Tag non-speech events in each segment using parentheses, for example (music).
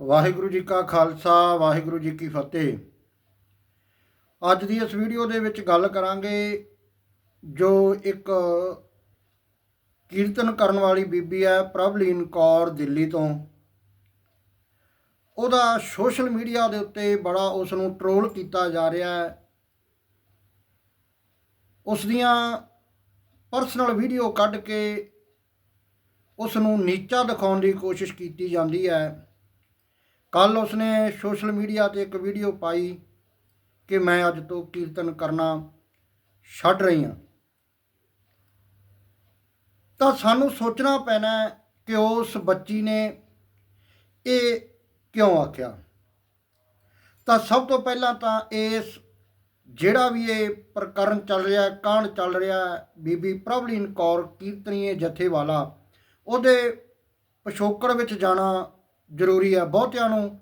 ਵਾਹਿਗੁਰੂ ਜੀ ਕਾ ਖਾਲਸਾ, ਵਾਹਿਗੁਰੂ ਜੀ ਕੀ ਫਤਿਹ। ਅੱਜ ਦੀ ਇਸ ਵੀਡੀਓ ਦੇ ਵਿੱਚ ਗੱਲ ਕਰਾਂਗੇ ਜੋ ਇੱਕ ਕੀਰਤਨ ਕਰਨ ਵਾਲੀ ਬੀਬੀ ਹੈ, ਪ੍ਰਭਲੀਨ ਕੌਰ ਦਿੱਲੀ ਤੋਂ। ਉਹਦਾ ਸੋਸ਼ਲ ਮੀਡੀਆ ਦੇ ਉੱਤੇ ਬੜਾ ਉਸ ਨੂੰ ਟ੍ਰੋਲ ਕੀਤਾ ਜਾ ਰਿਹਾ ਹੈ। ਉਸ ਦੀਆਂ ਪਰਸਨਲ ਵੀਡੀਓ ਕੱਢ ਕੇ ਉਸ ਨੂੰ ਨੀਚਾ ਦਿਖਾਉਣ ਦੀ ਕੋਸ਼ਿਸ਼ ਕੀਤੀ ਜਾਂਦੀ ਹੈ। ਕੱਲ ਉਸਨੇ ਸੋਸ਼ਲ ਮੀਡੀਆ ਤੇ ਇੱਕ ਵੀਡੀਓ ਪਾਈ ਕਿ ਮੈਂ ਅੱਜ ਤੋਂ ਕੀਰਤਨ ਕਰਨਾ ਛੱਡ ਰਹੀ ਹਾਂ। ਤਾਂ ਸਾਨੂੰ ਸੋਚਣਾ ਪੈਣਾ ਕਿ ਉਸ ਬੱਚੀ ਨੇ ਇਹ ਕਿਉਂ ਆਖਿਆ। ਤਾਂ ਸਭ ਤੋਂ ਪਹਿਲਾਂ ਤਾਂ ਇਸ ਜਿਹੜਾ ਵੀ ਇਹ ਪ੍ਰਕਰਨ ਚੱਲ ਰਿਹਾ ਹੈ ਕਾਂਡ ਚੱਲ ਰਿਹਾ ਹੈ, ਬੀਬੀ ਪ੍ਰਭਲੀਨ ਕੌਰ ਕੀਰਤਨੀਏ ਜਥੇ ਵਾਲਾ ਉਹਦੇ ਪਿਛੋਕੜ ਵਿੱਚ ਜਾਣਾ ਜ਼ਰੂਰੀ ਹੈ ਬਹੁਤਿਆਂ ਨੂੰ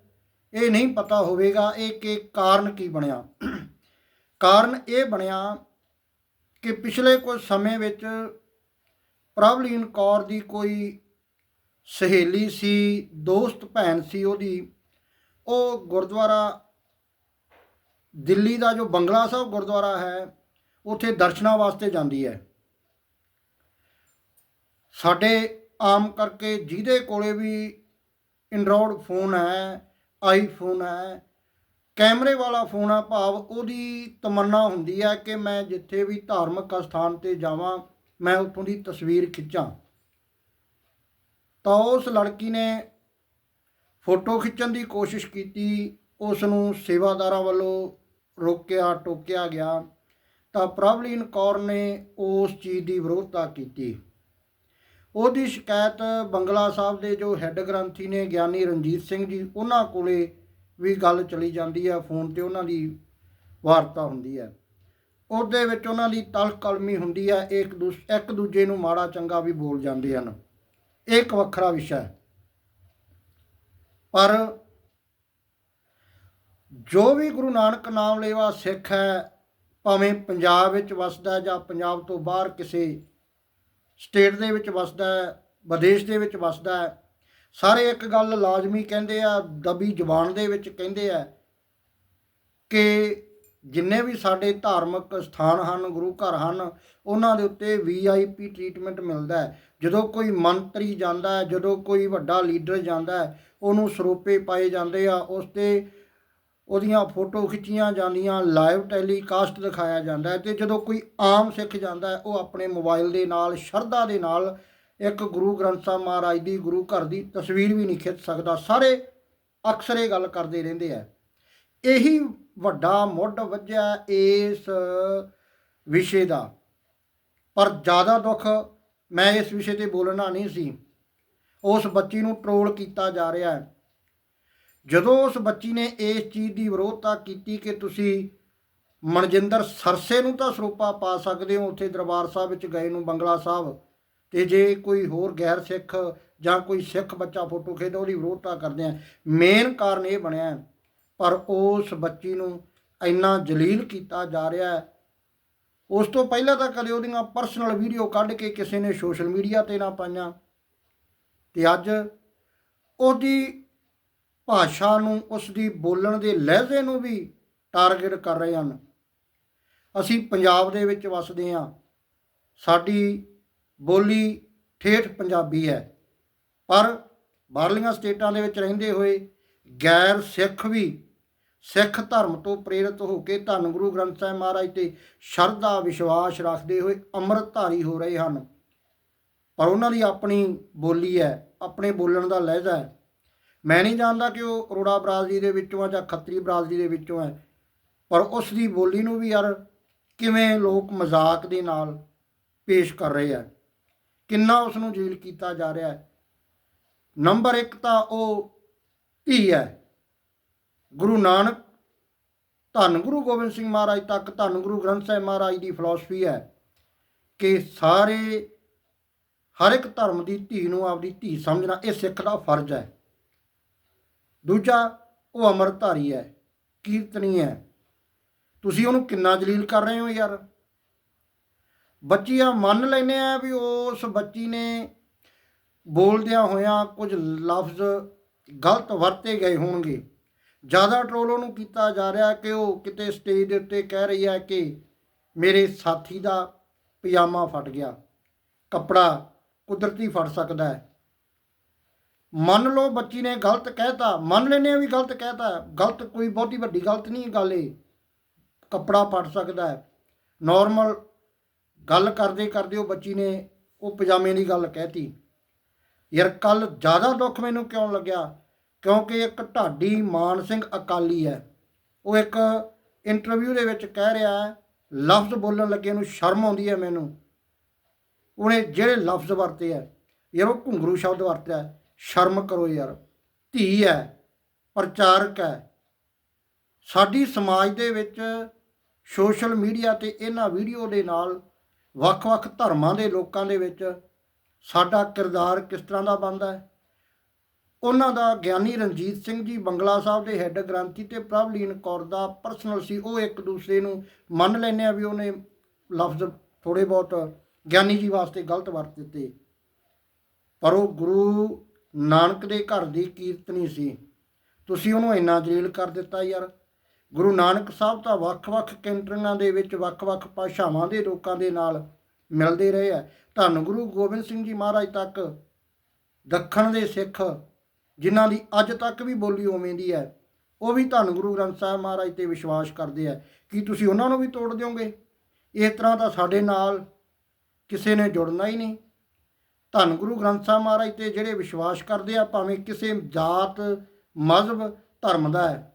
ਇਹ ਨਹੀਂ ਪਤਾ ਹੋਵੇਗਾ ਇਹ ਕਿ ਕਾਰਨ ਕੀ ਬਣਿਆ। ਕਾਰਨ ਇਹ ਬਣਿਆ ਕਿ ਪਿਛਲੇ ਕੁਝ ਸਮੇਂ ਵਿੱਚ ਪ੍ਰਭਲੀਨ ਕੌਰ ਦੀ ਕੋਈ ਸਹੇਲੀ ਸੀ, ਦੋਸਤ, ਭੈਣ ਸੀ ਉਹਦੀ, ਉਹ ਗੁਰਦੁਆਰਾ ਦਿੱਲੀ ਦਾ ਜੋ ਬੰਗਲਾ ਸਾਹਿਬ ਗੁਰਦੁਆਰਾ ਹੈ, ਉੱਥੇ ਦਰਸ਼ਨਾਂ ਵਾਸਤੇ ਜਾਂਦੀ ਹੈ। ਸਾਡੇ ਆਮ ਕਰਕੇ ਜਿਹਦੇ ਕੋਲੇ ਵੀ ਐਂਡਰੋਇਡ ਫੋਨ ਹੈ ਆਈਫੋਨ ਹੈ, ਕੈਮਰੇ ਵਾਲਾ ਫੋਨ ਆ, ਭਾਵ ਉਹਦੀ ਤਮੰਨਾ ਹੁੰਦੀ ਹੈ ਕਿ ਮੈਂ ਜਿੱਥੇ ਵੀ ਧਾਰਮਿਕ ਸਥਾਨ ਤੇ ਜਾਵਾਂ, ਮੈਂ ਉੱਥੋਂ ਦੀ ਤਸਵੀਰ ਖਿੱਚਾਂ। ਤਾਂ ਉਸ ਲੜਕੀ ਨੇ ਫੋਟੋ ਖਿੱਚਣ ਦੀ ਕੋਸ਼ਿਸ਼ ਕੀਤੀ ਉਸ ਨੂੰ ਸੇਵਾਦਾਰਾਂ ਵੱਲੋਂ ਰੋਕਿਆ, ਟੋਕਿਆ ਗਿਆ। ਤਾਂ ਪ੍ਰਭਲੀਨ ਕੌਰ ਨੇ ਉਸ ਚੀਜ਼ ਦੀ ਵਿਰੋਧਤਾ ਕੀਤੀ। ਉਹਦੀ ਸ਼ਿਕਾਇਤ ਬੰਗਲਾ ਸਾਹਿਬ ਦੇ ਜੋ ਹੈੱਡ ਗ੍ਰੰਥੀ ਨੇ ਗਿਆਨੀ ਰਣਜੀਤ ਸਿੰਘ ਜੀ, ਉਹਨਾਂ ਕੋਲੇ ਵੀ ਗੱਲ ਚਲੀ ਜਾਂਦੀ ਹੈ, ਫੋਨ ਤੇ ਉਹਨਾਂ ਦੀ ਵਾਰਤਾ ਹੁੰਦੀ ਹੈ। ਉਹਦੇ ਵਿੱਚ ਉਹਨਾਂ ਦੀ ਤਲਖ ਕਲਮੀ ਹੁੰਦੀ ਹੈ, ਇੱਕ ਦੂਸ, ਇੱਕ ਦੂਜੇ ਨੂੰ ਮਾੜਾ ਚੰਗਾ ਵੀ ਬੋਲ ਜਾਂਦੇ ਹਨ। ਇਹ ਇੱਕ ਵੱਖਰਾ ਵਿਸ਼ਾ ਹੈ। ਪਰ ਜੋ ਵੀ ਗੁਰੂ ਨਾਨਕ ਨਾਮ ਲੈਵਾ ਸਿੱਖ ਹੈ, ਭਾਵੇਂ ਪੰਜਾਬ ਵਿੱਚ ਵਸਦਾ ਜਾਂ ਪੰਜਾਬ ਤੋਂ ਬਾਹਰ ਕਿਸੇ ਸਟੇਟ ਦੇ ਵਿੱਚ ਵਸਦਾ ਹੈ, ਵਿਦੇਸ਼ ਦੇ ਵਿੱਚ ਵਸਦਾ ਹੈ। ਸਾਰੇ ਇੱਕ ਗੱਲ ਲਾਜ਼ਮੀ ਕਹਿੰਦੇ ਆ, ਦਬੀ ਜ਼ੁਬਾਨ ਦੇ ਵਿੱਚ ਕਹਿੰਦੇ ਆ ਕਿ ਜਿੰਨੇ ਵੀ ਸਾਡੇ ਧਾਰਮਿਕ ਸਥਾਨ ਹਨ, ਗੁਰੂ ਘਰ ਹਨ, ਉਹਨਾਂ ਦੇ ਉੱਤੇ ਵੀਆਈਪੀ ਟ੍ਰੀਟਮੈਂਟ ਮਿਲਦਾ ਹੈ। ਜਦੋਂ ਕੋਈ ਮੰਤਰੀ ਜਾਂਦਾ ਹੈ, ਜਦੋਂ ਕੋਈ ਵੱਡਾ ਲੀਡਰ ਜਾਂਦਾ ਹੈ, ਉਹਨੂੰ ਸਰੋਪੇ ਪਾਏ ਜਾਂਦੇ ਆ, ਉਸ ਤੇ ਉਹਦੀਆਂ ਫੋਟੋ ਖਿੱਚੀਆਂ ਜਾਂਦੀਆਂ ਲਾਈਵ ਟੈਲੀਕਾਸਟ ਦਿਖਾਇਆ ਜਾਂਦਾ ਹੈ ਤੇ ਜਦੋਂ ਕੋਈ ਆਮ ਸਿੱਖ ਜਾਂਦਾ ਹੈ, ਉਹ ਆਪਣੇ ਮੋਬਾਈਲ ਦੇ ਨਾਲ, ਸ਼ਰਧਾ ਦੇ ਨਾਲ ਇੱਕ ਗੁਰੂ ਗ੍ਰੰਥ ਸਾਹਿਬ ਮਹਾਰਾਜ ਦੀ ਗੁਰੂ ਘਰ ਦੀ ਤਸਵੀਰ ਵੀ ਨਹੀਂ ਖਿੱਚ ਸਕਦਾ। ਸਾਰੇ ਅਕਸਰ ਇਹ ਗੱਲ ਕਰਦੇ ਰਹਿੰਦੇ ਆ। ਇਹੀ ਵੱਡਾ ਮੁੱਢ ਵੱਜਿਆ ਇਸ ਵਿਸ਼ੇ ਦਾ। ਪਰ ਜ਼ਿਆਦਾ ਦੁੱਖ ਮੈਂ ਇਸ ਵਿਸ਼ੇ ਤੇ ਬੋਲਣਾ ਨਹੀਂ ਸੀ। ਉਸ ਬੱਚੀ ਨੂੰ ਟ੍ਰੋਲ ਕੀਤਾ ਜਾ ਰਿਹਾ ਹੈ। ਜਦੋਂ ਉਸ ਬੱਚੀ ਨੇ ਇਸ ਚੀਜ਼ ਦੀ ਵਿਰੋਧਤਾ ਕੀਤੀ ਕਿ ਤੁਸੀਂ ਮਨਜਿੰਦਰ ਸਰਸੇ ਨੂੰ ਤਾਂ ਸਰੂਪਾ ਪਾ ਸਕਦੇ ਹੋ, ਉੱਥੇ ਦਰਬਾਰ ਸਾਹਿਬ ਵਿੱਚ ਗਏ ਨੂੰ ਬੰਗਲਾ ਸਾਹਿਬ, ਤੇ ਜੇ ਕੋਈ ਹੋਰ ਗੈਰ ਸਿੱਖ ਜਾਂ ਕੋਈ ਸਿੱਖ ਬੱਚਾ ਫੋਟੋ ਖਿੱਚਦਾ, ਉਹਦੀ ਵਿਰੋਧਤਾ ਕਰਦੇ ਆ। ਮੇਨ ਕਾਰਨ ਇਹ ਬਣਿਆ ਪਰ ਉਸ ਬੱਚੀ ਨੂੰ ਇੰਨਾ ਜਲੀਲ ਕੀਤਾ ਜਾ ਰਿਹਾ ਹੈ। ਉਸ ਤੋਂ ਪਹਿਲਾਂ ਤਾਂ ਕਦੇ ਉਹਦੀਆਂ ਪਰਸਨਲ ਵੀਡੀਓ ਕੱਢ ਕੇ ਕਿਸੇ ਨੇ ਸੋਸ਼ਲ ਮੀਡੀਆ ਤੇ ਨਾ ਪਾਈਆਂ। ਤੇ ਅੱਜ ਉਹਦੀ ਭਾਸ਼ਾ ਨੂੰ ਉਸ ਦੀ ਬੋਲਣ ਦੇ ਲਹਿਜ਼ੇ ਨੂੰ ਵੀ ਟਾਰਗੇਟ ਕਰ ਰਹੇ ਹਨ। ਅਸੀਂ ਪੰਜਾਬ ਦੇ ਵਿੱਚ ਵਸਦੇ ਹਾਂ। ਸਾਡੀ ਬੋਲੀ ਠੇਠ ਪੰਜਾਬੀ ਹੈ। ਪਰ ਬਾਹਰਲੀਆਂ ਸਟੇਟਾਂ ਦੇ ਵਿੱਚ ਰਹਿੰਦੇ ਹੋਏ ਗੈਰ ਸਿੱਖ ਵੀ ਸਿੱਖ ਧਰਮ ਤੋਂ ਪ੍ਰੇਰਿਤ ਹੋ ਕੇ ਧੰਨ ਗੁਰੂ ਗ੍ਰੰਥ ਸਾਹਿਬ ਮਹਾਰਾਜ ਤੇ ਸ਼ਰਧਾ, ਵਿਸ਼ਵਾਸ ਰੱਖਦੇ ਹੋਏ ਅੰਮ੍ਰਿਤਧਾਰੀ ਹੋ ਰਹੇ ਹਨ। ਪਰ ਉਹਨਾਂ ਦੀ ਆਪਣੀ ਬੋਲੀ ਹੈ, ਆਪਣੇ ਬੋਲਣ ਦਾ ਲਹਿਜ਼ਾ ਹੈ। ਮੈਂ ਨਹੀਂ ਜਾਣਦਾ ਕਿ ਉਹ ਅਰੋੜਾ ਬਰਾਦਰੀ ਦੇ ਵਿੱਚੋਂ ਆ ਜਾਂ ਖੱਤਰੀ ਬਰਾਦਰੀ ਦੇ ਵਿੱਚੋਂ ਹੈ ਪਰ ਉਸ ਦੀ ਬੋਲੀ ਨੂੰ ਵੀ ਯਾਰ ਕਿਵੇਂ ਲੋਕ ਮਜ਼ਾਕ ਦੇ ਨਾਲ ਪੇਸ਼ ਕਰ ਰਹੇ ਆ। ਕਿੰਨਾ ਉਸ ਨੂੰ ਜੀਲ ਕੀਤਾ ਜਾ ਰਿਹਾ ਹੈ। ਨੰਬਰ 1 ਤਾਂ ਉਹ ਧੀ ਹੈ। ਗੁਰੂ ਨਾਨਕ, ਧੰਨ ਗੁਰੂ ਗੋਬਿੰਦ ਸਿੰਘ ਮਹਾਰਾਜ ਤੱਕ ਧੰਨ ਗੁਰੂ ਗ੍ਰੰਥ ਸਾਹਿਬ ਮਹਾਰਾਜ ਦੀ ਫਿਲਾਸਫੀ ਹੈ ਕਿ ਸਾਰੇ ਹਰ ਇੱਕ ਧਰਮ ਦੀ ਧੀ ਨੂੰ ਆਪਦੀ ਧੀ ਸਮਝਣਾ ਇਹ ਸਿੱਖ ਦਾ ਫਰਜ਼ ਹੈ। ਦੂਜਾ, ਉਹ ਅਮਰਧਾਰੀ ਹੈ, ਕੀਰਤਨੀ ਹੈ। ਤੁਸੀਂ ਉਹਨੂੰ ਕਿੰਨਾ ਜਲੀਲ ਕਰ ਰਹੇ ਹੋ ਯਾਰ? ਬੱਚੀ ਆ, ਮੰਨ ਲੈਨੇ ਆ ਵੀ ਉਸ ਬੱਚੀ ਨੇ ਬੋਲਦਿਆਂ ਹੋਇਆਂ ਕੁਝ ਲਫ਼ਜ਼ ਗਲਤ ਵਰਤੇ ਗਏ ਹੋਣਗੇ। ਜ਼ਿਆਦਾ ਟਰੋਲ ਉਹਨੂੰ ਕੀਤਾ ਜਾ ਰਿਹਾ ਕਿ ਉਹ ਕਿਤੇ ਸਟੇਜ ਦੇ ਉੱਤੇ ਕਹਿ ਰਹੀ ਹੈ ਕਿ ਮੇਰੇ ਸਾਥੀ ਦਾ ਪਜਾਮਾ ਫਟ ਗਿਆ, ਕੱਪੜਾ ਕੁਦਰਤੀ ਫਟ ਸਕਦਾ ਹੈ। ਮੰਨ ਲਓ ਬੱਚੀ ਨੇ ਗਲਤ ਕਹਿਤਾ, ਮੰਨ ਲੈਨੇ ਆ ਵੀ ਗਲਤ ਕਹਿਤਾ, ਗਲਤ ਕੋਈ ਬਹੁਤੀ ਵੱਡੀ ਗਲਤ ਨਹੀਂ ਗੱਲ ਇਹ। ਕੱਪੜਾ ਫਟ ਸਕਦਾ ਹੈ। ਨਾਰਮਲ ਗੱਲ ਕਰਦੇ ਕਰਦੇ ਉਹ ਬੱਚੀ ਨੇ ਉਹ ਪਜਾਮੇ ਦੀ ਗੱਲ ਕਹਿਤੀ। ਯਾਰ ਕੱਲ ਜ਼ਿਆਦਾ ਦੁੱਖ ਮੈਨੂੰ ਕਿਉਂ ਲੱਗਿਆ? ਕਿਉਂਕਿ ਇੱਕ ਢਾਡੀ ਮਾਨ ਸਿੰਘ ਅਕਾਲੀ ਹੈ। ਉਹ ਇੱਕ ਇੰਟਰਵਿਊ ਦੇ ਵਿੱਚ ਕਹਿ ਰਿਹਾ ਹੈ, ਲਫ਼ਜ਼ ਬੋਲਣ ਲੱਗੇ ਨੂੰ ਸ਼ਰਮ ਆਉਂਦੀ ਹੈ ਮੈਨੂੰ। ਉਹਨੇ ਜਿਹੜੇ ਲਫ਼ਜ਼ ਵਰਤੇ ਆ ਯਾਰ ਉਹ ਘੁੰਗਰੂ ਸ਼ਬਦ ਵਰਤਿਆ ਸ਼ਰਮ ਕਰੋ ਯਾਰ, ਧੀ ਹੈ ਪ੍ਰਚਾਰਕ ਹੈ ਸਾਡੀ ਸਮਾਜ ਦੇ ਵਿੱਚ ਸੋਸ਼ਲ ਮੀਡੀਆ ਤੇ ਇਹਨਾਂ ਵੀਡੀਓ ਦੇ ਨਾਲ ਵੱਖ-ਵੱਖ ਧਰਮਾਂ ਦੇ ਲੋਕਾਂ ਦੇ ਵਿੱਚ ਸਾਡਾ ਕਿਰਦਾਰ ਕਿਸ ਤਰ੍ਹਾਂ ਦਾ ਬਣਦਾ ਹੈ ਉਹਨਾਂ ਦਾ ਗਿਆਨੀ ਰਣਜੀਤ ਸਿੰਘ ਜੀ ਬੰਗਲਾ ਸਾਹਿਬ ਦੇ ਹੈੱਡ ਗ੍ਰੰਥੀ ਤੇ ਪ੍ਰਭਲੀਨ ਕੌਰ ਦਾ ਪਰਸਨਲ ਸੀ, ਉਹ ਇੱਕ ਦੂਸਰੇ ਨੂੰ ਮੰਨ ਲੈਂਦੇ ਆ ਵੀ ਉਹਨੇ ਲਫ਼ਜ਼ ਥੋੜੇ ਬਹੁਤ ਗਿਆਨੀ ਜੀ ਵਾਸਤੇ ਗਲਤ ਵਰਤ ਦਿੱਤੇ। ਪਰ ਉਹ ਗੁਰੂ ਨਾਨਕ ਦੇ ਘਰ ਦੀ ਕੀਰਤਨੀ ਸੀ। ਤੁਸੀਂ ਉਹਨੂੰ ਇੰਨਾ ਜਲੀਲ ਕਰ ਦਿੱਤਾ ਯਾਰ। ਗੁਰੂ ਨਾਨਕ ਸਾਹਿਬ ਤਾਂ ਵੱਖ-ਵੱਖ ਕੈਂਟਰੀਆਂ ਦੇ ਵਿੱਚ ਵੱਖ-ਵੱਖ ਭਾਸ਼ਾਵਾਂ ਦੇ ਲੋਕਾਂ ਦੇ ਨਾਲ ਮਿਲਦੇ ਰਹੇ ਆ। ਧੰਨ ਗੁਰੂ ਗੋਬਿੰਦ ਸਿੰਘ ਜੀ ਮਹਾਰਾਜ ਤੱਕ। ਦੱਖਣ ਦੇ ਸਿੱਖ, ਜਿਨ੍ਹਾਂ ਦੀ ਅੱਜ ਤੱਕ ਵੀ ਬੋਲੀ ਉਵੇਂ ਦੀ ਹੈ, ਉਹ ਵੀ ਧੰਨ ਗੁਰੂ ਗ੍ਰੰਥ ਸਾਹਿਬ ਮਹਾਰਾਜ ਤੇ ਵਿਸ਼ਵਾਸ ਕਰਦੇ ਆ। ਕੀ ਤੁਸੀਂ ਉਹਨਾਂ ਨੂੰ ਵੀ ਤੋੜ ਦਿਓਗੇ? ਇਸ ਤਰ੍ਹਾਂ ਤਾਂ ਸਾਡੇ ਨਾਲ ਕਿਸੇ ਨੇ ਜੁੜਨਾ ਹੀ ਨਹੀਂ। ਧੰਨ ਗੁਰੂ ਗ੍ਰੰਥ ਸਾਹਿਬ ਮਹਾਰਾਜ ਤੇ ਜਿਹੜੇ ਵਿਸ਼ਵਾਸ ਕਰਦੇ ਆ, ਭਾਵੇਂ ਕਿਸੇ ਜਾਤ, ਮਜ਼ਹਬ, ਧਰਮ ਦਾ ਹੈ,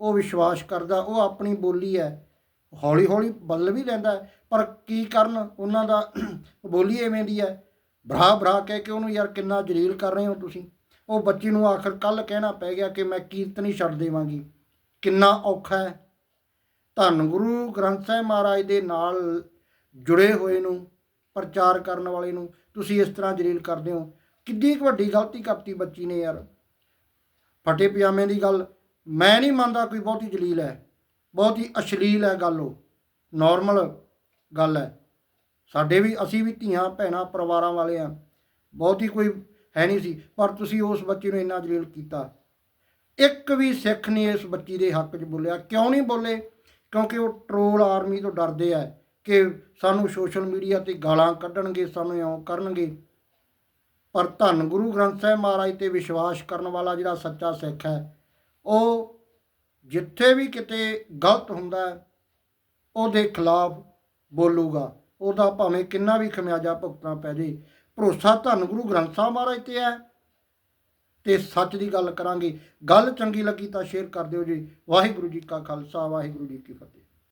ਉਹ ਵਿਸ਼ਵਾਸ ਕਰਦਾ, ਉਹ ਆਪਣੀ ਬੋਲੀ ਹੈ ਹੌਲੀ ਹੌਲੀ ਬਦਲ ਵੀ ਲੈਂਦਾ ਪਰ ਕੀ ਕਰਨ ਉਹਨਾਂ ਦਾ (clears throat) ਬੋਲੀ ਐਵੇਂ ਦੀ ਹੈ? ਭਰਾ ਭਰਾ ਕਹਿ ਕੇ ਉਹਨੂੰ, ਯਾਰ ਕਿੰਨਾ ਜਲੀਲ ਕਰ ਰਹੇ ਹੋ ਤੁਸੀਂ? ਉਹ ਬੱਚੀ ਨੂੰ ਆਖਰ ਕੱਲ ਕਹਿਣਾ ਪੈ ਗਿਆ ਕਿ ਮੈਂ ਕੀਰਤਨੀ ਛੱਡ ਦੇਵਾਂਗੀ। ਕਿੰਨਾ ਔਖਾ ਹੈ। ਧੰਨ ਗੁਰੂ ਗ੍ਰੰਥ ਸਾਹਿਬ ਮਹਾਰਾਜ ਦੇ ਨਾਲ ਜੁੜੇ ਹੋਏ ਨੂੰ, ਪ੍ਰਚਾਰ ਕਰਨ ਵਾਲੇ ਨੂੰ ਤੁਸੀਂ ਇਸ ਤਰ੍ਹਾਂ ਜਲੀਲ ਕਰਦੇ ਹੋ। ਕਿੱਡੀ ਕੁ ਵੱਡੀ ਗਲਤੀ ਕਰਤੀ ਬੱਚੀ ਨੇ ਯਾਰ। ਫਟੇ ਪਜਾਮੇ ਦੀ ਗੱਲ। ਮੈਂ ਨਹੀਂ ਮੰਨਦਾ ਕੋਈ ਬਹੁਤੀ ਜਲੀਲ ਹੈ। ਬਹੁਤ ਹੀ ਅਸ਼ਲੀਲ ਹੈ ਗੱਲ ਉਹ। ਨਾਰਮਲ ਗੱਲ ਹੈ। ਸਾਡੇ ਵੀ, ਅਸੀਂ ਵੀ ਧੀਆਂ, ਭੈਣਾਂ, ਪਰਿਵਾਰਾਂ ਵਾਲੇ ਆ ਬਹੁਤੀ ਕੋਈ ਹੈ ਨਹੀਂ ਸੀ। ਪਰ ਤੁਸੀਂ ਉਸ ਬੱਚੀ ਨੂੰ ਇੰਨਾ ਜਲੀਲ ਕੀਤਾ। ਇੱਕ ਵੀ ਸਿੱਖ ਨਹੀਂ ਇਸ ਬੱਚੀ ਦੇ ਹੱਕ 'ਚ ਬੋਲਿਆ। ਕਿਉਂ ਨਹੀਂ ਬੋਲੇ? ਕਿਉਂਕਿ ਉਹ ਟਰੋਲ ਆਰਮੀ ਤੋਂ ਡਰਦੇ ਆ। ਕਿ ਸਾਨੂੰ ਸੋਸ਼ਲ ਮੀਡੀਆ ਤੇ ਗਾਲਾਂ ਕੱਢਣਗੇ, ਸਾਨੂੰ ਇਉਂ ਕਰਨਗੇ। ਪਰ ਧੰਨ ਗੁਰੂ ਗ੍ਰੰਥ ਸਾਹਿਬ ਮਹਾਰਾਜ ਤੇ ਵਿਸ਼ਵਾਸ ਕਰਨ ਵਾਲਾ ਜਿਹੜਾ ਸੱਚਾ ਸਿੱਖ ਹੈ, ਉਹ ਜਿੱਥੇ ਵੀ ਕਿਤੇ ਗਲਤ ਹੁੰਦਾ, ਉਹਦੇ ਖਿਲਾਫ ਬੋਲੂਗਾ। ਉਹਦਾ ਭਾਵੇਂ ਕਿੰਨਾ ਵੀ ਖਮਿਆਜਾ ਭੁਗਤਣਾ ਪੈ ਜੇ। ਭਰੋਸਾ ਧੰਨ ਗੁਰੂ ਗ੍ਰੰਥ ਸਾਹਿਬ ਮਹਾਰਾਜ ਤੇ ਹੈ। ਤੇ ਸੱਚ ਦੀ ਗੱਲ ਕਰਾਂਗੇ। ਗੱਲ ਚੰਗੀ ਲੱਗੀ ਤਾਂ ਸ਼ੇਅਰ ਕਰ ਦਿਓ ਜੀ। ਵਾਹਿਗੁਰੂ ਜੀ ਕਾ ਖਾਲਸਾ, ਵਾਹਿਗੁਰੂ ਜੀ ਕੀ ਫਤਿਹ।